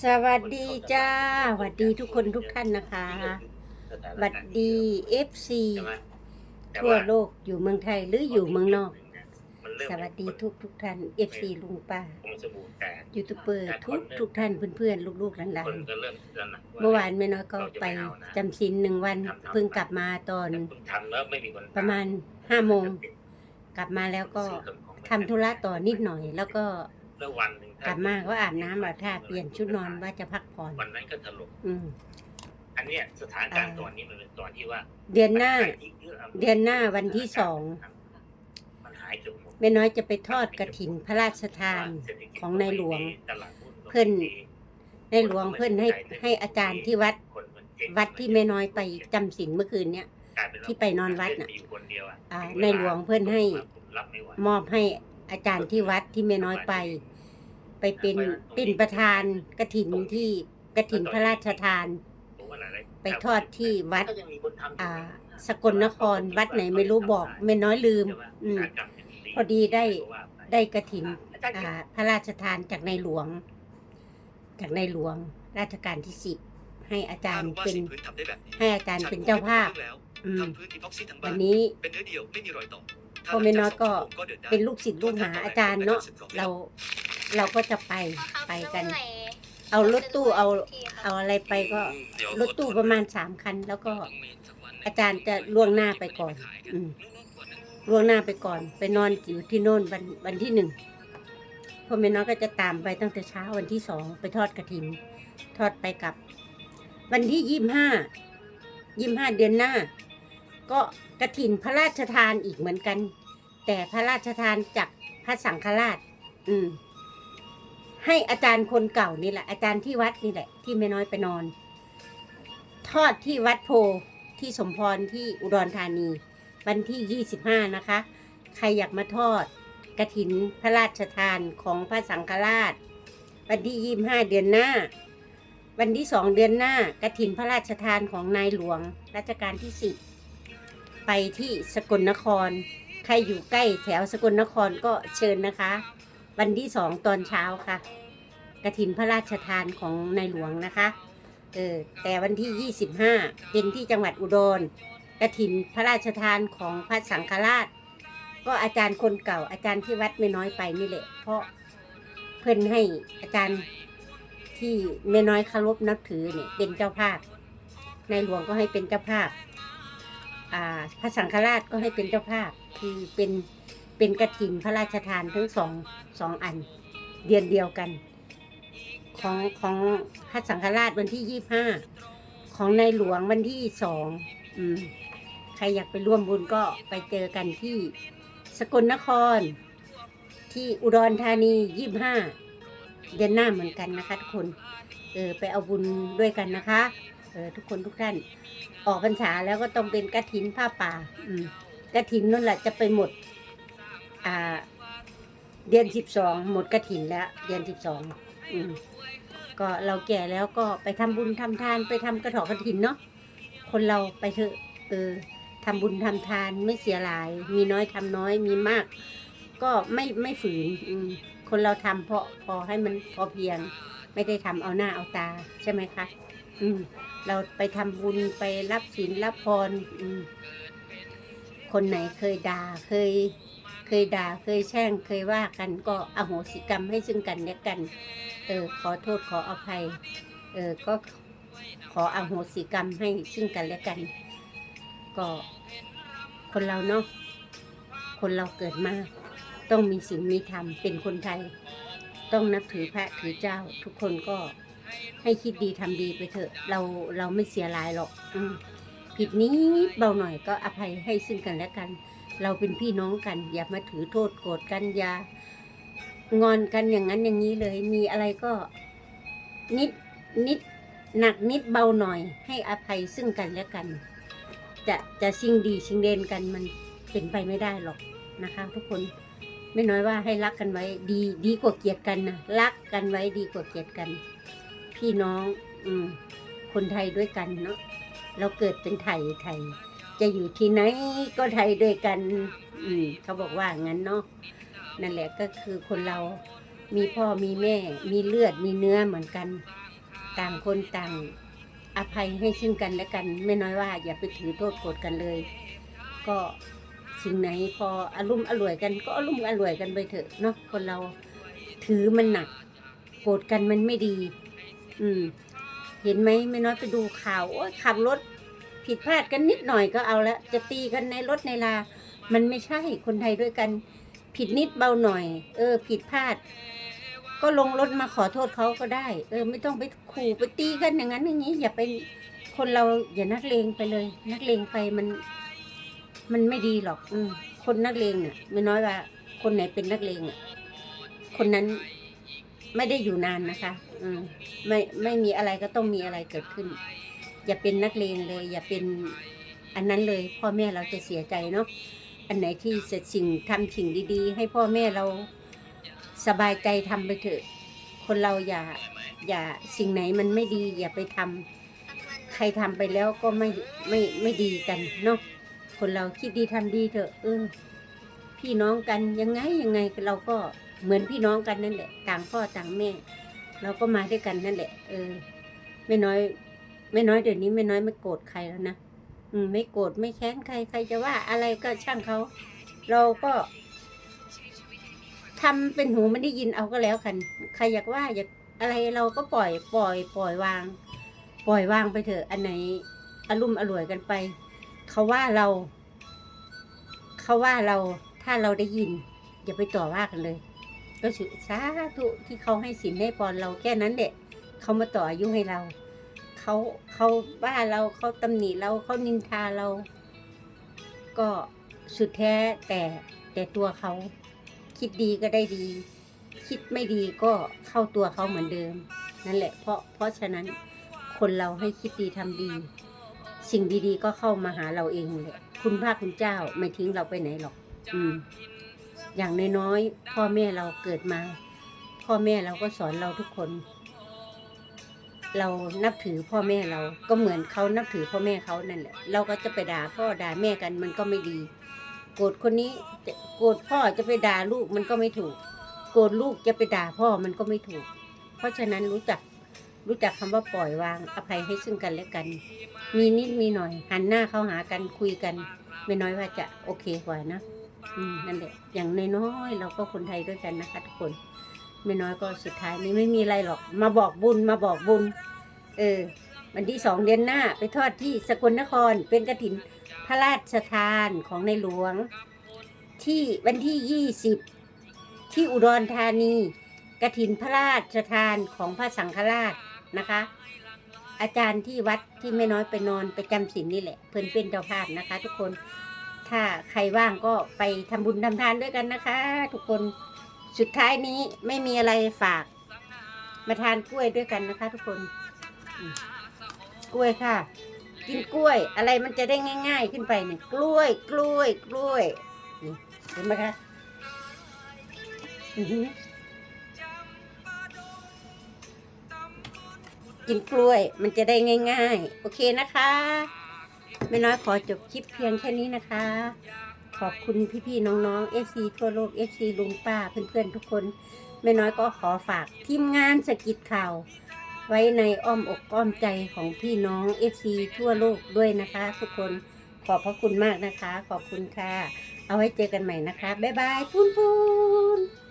สวัสดีจ้าสวัสดีทุกคนทุกท่านนะคะสวัสดีเอฟซีทั่วโลกอยู่เมืองไทยหรืออยู่เมืองนอก สวัสดีทุกทุกท่านเอฟซีลุงป้าองค์สบู่แตกยูทูบเบอร์ทุกทุกท่านเพื่อนๆลูกๆหลาคนนก็เริ่มตระหนักๆเมื่อวานแม่น้อยก็ไปจำศีลหนึ่งวันเพิ่งกลับมาตอนแต่คุณทำแล้วไม่มีคนประมาณห้าโมงกลับมาแล้วก็ทำธุระต่อนิดหน่อยแล้วก็ แล้ววันหนึ่งกลับมาก็อาบน้ำอาบท่าเปลี่ยนชุดนอนว่าจะพักผ่อนวันนั้นก็ถล่มอืมอันเนี้ยสถานการณ์ตอนนี้มันเป็นตอนที่ว่า เดือนหน้า เดือนหน้าวันที่สองมันหายเกือบหมดแม่น้อยจะไปทอดกระถินพระราชทานของในหลวงตลาดหุ้เพิ่นในหลวงเพื่อนให้ให้อาจารย์ที่วัดคนมันเจ๊งวัดที่แม่น้อยไปจำศีลเมื่อคืนเนี้ยกลายเป็ว่าที่ไปนอนวัดน่ะมีอยู่คนเดียวอะอ่าในหลวงเพิ่นให้ผมรับไม่ไหวมอบให้อาจารย์ที่วัดที่แม่น้อยไป ไปเป็นเป็นประธานกระถินที่กระถินพระราชทานผมว่าหลายๆไปทอดที่วัดก็ยังมีคนทำอยู่อ่าสกลนครวัดไหนไม่รู้บอกแม่น้อยลืม อืมพอดีได้ได้กระถินอ่าพระราชทานจากในหลวง จากในหลวงราชการที่สิบให้อาจารย์เป็นพื้นทำได้แบบนี้ให้อาจารย์เป็นเจ้าภาพแล้วอืมทำพื้นอีพ็อกซี่ทั้งวับ้านนนี้เป็นเนื้อเดียวไม่มีรอยต่อพ่อแม่น้อยก็ถ้าหลังจากสองชั่วโมงก็ดิได้เป็นลูกศิษย์ลูกหาอาจารย์เนาะเรา เราก็จะไปไปกัน เอารถตู้เอาเอาอะไรไปก็รถตู้ประมาณสามคัน แล้วก็อาจารย์จะล่วงหน้าไปก่อน อืมล่วงหน้าไปก่อน ไปนอนอยู่ที่โน่นวันวันที่หนึ่งพ่อแม่น้อยก็จะตามไปตั้งแต่เช้าวันที่สองไปทอดกระถิน ทอดไปกับ วันที่ยี่ห้ายี่ห้าเดือนหน้า ก็กระถินพระราชทานอีกเหมือนกัน แต่พระราชทานจากพระสังฆราช อืม ให้อาจารย์คนเก่านี่แหละ อาจารย์ที่วัดนี่แหละ ที่ไม่น้อยไปนอน ทอดที่วัดโพที่สมพรที่อุดรธานี วันที่ยี่สิบห้านะคะ ใครอยากมาทอดกระถินพระราชทานของพระสังฆราช วันที่ยี่ห้าเดือนหน้า วันที่สองเดือนหน้ากระถินพระราชทานของนายหลวงรัชกาลที่สิบไปที่สกลนคร ใครอยู่ใกล้แถวสกลนครก็เชิญนะคะ วันที่สองตอนเช้าค่ะ กระถินพระราชทานของในหลวงนะคะเออแต่วันที่ยี่สิบห้าเป็นที่จังหวัดอุดรกระถินพระราชทานของพระสังฆราช ก็อาจารย์คนเก่าอาจารย์ที่วัดไม่น้อยไปนี่แหละเพราะเพิ่อนให้อาจารย์ที่ไม่น้อยเคารพนับถือเนี่ยเป็นเจ้าภาพ ในหลวงก็ให้เป็นเจ้าภาพอ่าพระสังฆราชก็ให้เป็นเจ้าภาพคือเป็นเป็นกระถินพระราชทานทั้งสองสองอันเดือนเดียวกัน ของของพระสังฆราชวันที่ยี่ห้าของในหลวงวันที่สองใครอยากไปร่วมบุญก็ไปเจอกันที่สกลนคร ที่อุดรธานียี่ห้าเดือนหน้าเหมือนกันนะคะทุกคนเออไปเอาบุญด้วยกันนะคะเออทุกคนทุกท่าน ออกพรรษาแล้วก็ต้องเป็นกระถินผ้าป่า อืมกระถินนั่นแหละจะไปหมด อ่า เดือนสิบสองหมดกระถินแล้ว เดือนสิบสอง ก็เราแก่แล้วก็ไปทำบุญทำทานไปทำกระถอกกระถินเนาะคนเราไปเถอะเออทำบุญทำทานไม่เสียหลาย มีน้อยทำน้อยมีมาก ก็ไม่ไม่ฝืนอืคนเราทำเพราะพอให้มันพอเพียง ไม่ได้ทำเอาหน้าเอาตาใช่ไหมคะอืมเราไปทำบุญไปรับศีลรับพรอืคนไหนเคยด่าเคย ยด่าเคยแช่งเคยว่ากันก็อโหสิกรรมให้ซึ่งกันและกัน เออขอโทษขออภัย เออก็ขออโหสิกรรมให้ซึ่งกันและกัน ก็คนเราเนาะคนเราเกิดมาต้องมีศีลมีธรรมเป็นคนไทย ต้องนับถือพระถือเจ้า ทุกคนก็ให้คิดดีทำดีไปเถอะ เราเราไม่เสียหลายหรอก อืผิดนิดเบาหน่อยก็อภัยให้ซึ่งกันและกัน เราเป็นพี่น้องกัน อย่ามาถือโทษโกรธกันอย่างอนกันอย่างนั้นอย่างนี้เลย มีอะไรก็ นิดนิดหนักนิดเบาหน่อย ให้อภัยซึ่งกันและกัน จะจะชิงดีชิงเด่นกันมันเป็นไปไม่ได้หรอกนะคะ ทุกคนไม่น้อยว่าให้รักกันไว้ ดีดีกว่าเกลียดกันนะรักกันไว้ดีกว่าเกลียดกัน พี่น้อง อืมคนไทยด้วยกันเนาะเราเกิดเป็นไทยไทย จะอยู่ที่ไหนก็ไทยด้วยกัน อืมเขาบอกว่างั้นเนาะนั่นแหละก็คือคนเรามีพ่อมีแม่ มีเลือดมีเนื้อเหมือนกัน ต่างคนต่าง อภัยให้ซึ่งกันและกัน ไม่น้อยว่า อย่าไปถือโทษโกรธกันเลย ก็สิ่งไหนพออารมณ์อร่วยกัน ก็อารมณ์อร่วยกันไปเถอะเนาะคนเราถือมันหนัก โกรธกันมันไม่ดี อืม เห็นไหมไม่น้อยไปดูข่าวโอ้ยขับรถ ผิดพลาดกันนิดหน่อยก็เอาละจะตีกันในรถในลา มันไม่ใช่คนไทยด้วยกัน ผิดนิดเบาหน่อย เออ ผิดพลาด ก็ลงรถมาขอโทษเขาก็ได้ เออ ไม่ต้องไปขู่ไปตีกันอย่างนั้นอย่างนี้ อย่าไปคนเราอย่านักเลงไปเลย นักเลงไปมัน มันไม่ดีหรอก อืคนนักเลงอะไม่น้อยว่า คนไหนเป็นนักเลงอะคนนั้นไม่ได้อยู่นานนะคะ อืมไม่ไม่มีอะไรก็ต้องมีอะไรเกิดขึ้น อย่าเป็นนักเลงเลย อย่าเป็นอันนั้นเลยพ่อแม่เราจะเสียใจเนาะอันไหนที่เสร็จสิ่งทำสิ่งดี ๆ ให้พ่อแม่เราสบายใจทำไปเถอะ คนเราอย่าอย่าสิ่งไหนมันไม่ดี อย่าไปทำใครทำไปแล้วก็ไม่ไม่ไม่ดีกันเนาะคนเราคิดดีทำดีเถอะเออพี่น้องกันยังไงยังไงเราก็เหมือนพี่น้องกันนั่นแหละ ต่างพ่อต่างแม่ เราก็มาด้วยกันนั่นแหละ เออ ไม่น้อย ไม่น้อยเดี๋ยวนี้ไม่น้อยไม่โกรธใครแล้วนะอืมไม่โกรธไม่แค้นใครใครจะว่าอะไรก็ช่างเขา เราก็ทำเป็นหูไม่ได้ยินเอาก็แล้วกันใครอยากว่าอยากอะไรเราก็ปล่อยปล่อย ปล่อยวาง ปล่อยวางไปเถอะ อันไหนอารมณ์อร่วยกันไป เขาว่าเรา เขาว่าเราถ้าเราได้ยิน อย่าไปต่อว่ากันเลย ก็สาธุที่เขาให้สินให้พรเราแค่นั้นแหละเขามาต่ออายุให้เรา เขาเขาว่าเราเขาตำหนิเราเขานินทาเรา ก็สุดแท้แต่แต่ตัวเขา คิดดีก็ได้ดี คิดไม่ดีก็เข้าตัวเขาเหมือนเดิม นั่นแหละเพราะเพราะฉะนั้นคนเราให้คิดดีทำดี สิ่งดีๆก็เข้ามาหาเราเองแหละคุณพระคุณเจ้าไม่ทิ้งเราไปไหนหรอก อืม อย่างน้อยๆพ่อแม่เราเกิดมา พ่อแม่เราก็สอนเราทุกคน เรานับถือพ่อแม่เราก็เหมือนเขานับถือพ่อแม่เขานั่นแหละเราก็จะไปด่าพ่อด่าแม่กันมันก็ไม่ดี โกรธคนนี้จะโกรธพ่อจะไปด่าลูกมันก็ไม่ถูก โกรธลูกจะไปด่าพ่อมันก็ไม่ถูก เพราะฉะนั้นรู้จักรู้จักคำว่าปล่อยวางอภัยให้ซึ่งกันและกัน มีนิดมีหน่อยหันหน้าเข้าหากันคุยกัน ไม่น้อยว่าจะโอเคกว่านะ อืมนั่นแหละอย่างน้อยๆเราก็คนไทยด้วยกันนะคะทุกคน ไม่น้อยก็สุดท้ายนี้ไม่มีอะไรหรอก มาบอกบุญมาบอกบุญ เออ วันที่สองเดือนหน้า ไปทอดที่สกลนครเป็นกระถินพระราชทานของในหลวง ที่วันที่ยี่สิบที่อุดรธานีกระถินพระราชทานของพระสังฆราชนะคะ อาจารย์ที่วัดที่ไม่น้อยไปนอนไปจำศีลนี่แหละ เพื่อนเป็นเจ้าภาพนะคะ ทุกคนถ้าใครว่างก็ไปทำบุญทำทานด้วยกันนะคะ ทุกคน สุดท้ายนี้ไม่มีอะไรฝาก มาทานกล้วยด้วยกันนะคะ ทุกคน กล้วยค่ะ กินกล้วยอะไรมันจะได้ง่าย ๆ ขึ้นไปเนี่ยกล้วย กล้วย กล้วยนี่เห็นไหมคะอือหือกินกล้วยมันจะได้ง่าย ๆ โอเคนะคะ ไม่น้อยขอจบคลิปเพียงแค่นี้นะคะ ขอบคุณพี่ๆน้องๆ FC ทั่วโลก FC ลุงป้าเพื่อนๆทุกคนไม่น้อยก็ขอฝากทีมงานสกิดข่าว ไว้ในอ้อมอกอ้อมใจของพี่น้อง FC ทั่วโลกด้วยนะคะ ทุกคนขอบพระคุณมากนะคะ ขอบคุณค่ะ เอาไว้เจอกันใหม่นะคะ บ๊ายบายปุ้นปุ้น